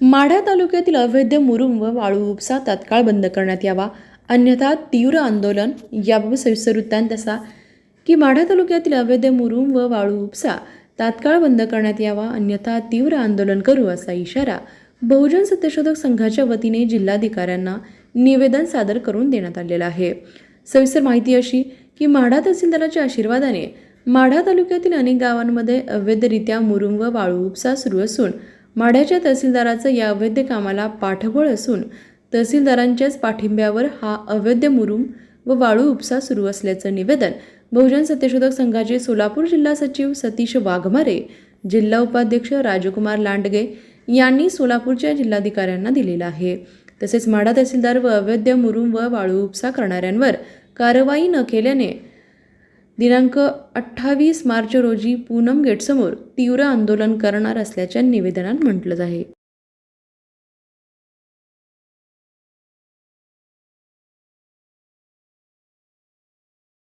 माढा तालुक्यातील अवैध मुरुम व वाळू उपसा तात्काळ बंद करण्यात यावा. अन्यथा तीव्र आंदोलन याबाबत सविस्तर वृत्तांत असा की माढा तालुक्यातील अवैध मुरुम व वाळू उपसा तात्काळ बंद करण्यात यावा. अन्यथा तीव्र आंदोलन करू असा इशारा बहुजन सत्यशोधक संघाच्या वतीने जिल्हाधिकाऱ्यांना निवेदन सादर करून देण्यात आलेलं आहे. सविस्तर माहिती अशी की माढा तहसीलदाराच्या आशीर्वादाने माढा तालुक्यातील अनेक गावांमध्ये अवैधरित्या मुरुम व वाळू उपसा सुरू असून माढ्याच्या तहसीलदाराचं या अवैध कामाला पाठबळ असून तहसीलदारांच्याच पाठिंब्यावर हा अवैध मुरुम व वाळू उपसा सुरू असल्याचं निवेदन बहुजन सत्यशोधक संघाचे सोलापूर जिल्हा सचिव सतीश वाघमारे जिल्हा उपाध्यक्ष राजकुमार लांडगे यांनी सोलापूरच्या जिल्हाधिकाऱ्यांना दिलेलं आहे. तसेच माढा तहसीलदार व अवैध मुरुम व वाळू उपसा करणाऱ्यांवर कारवाई न केल्याने दिनांक अठ्ठावीस मार्च रोजी पूनम गेटसमोर तीव्र आंदोलन करणार असल्याच्या निवेदनात म्हटलं आहे.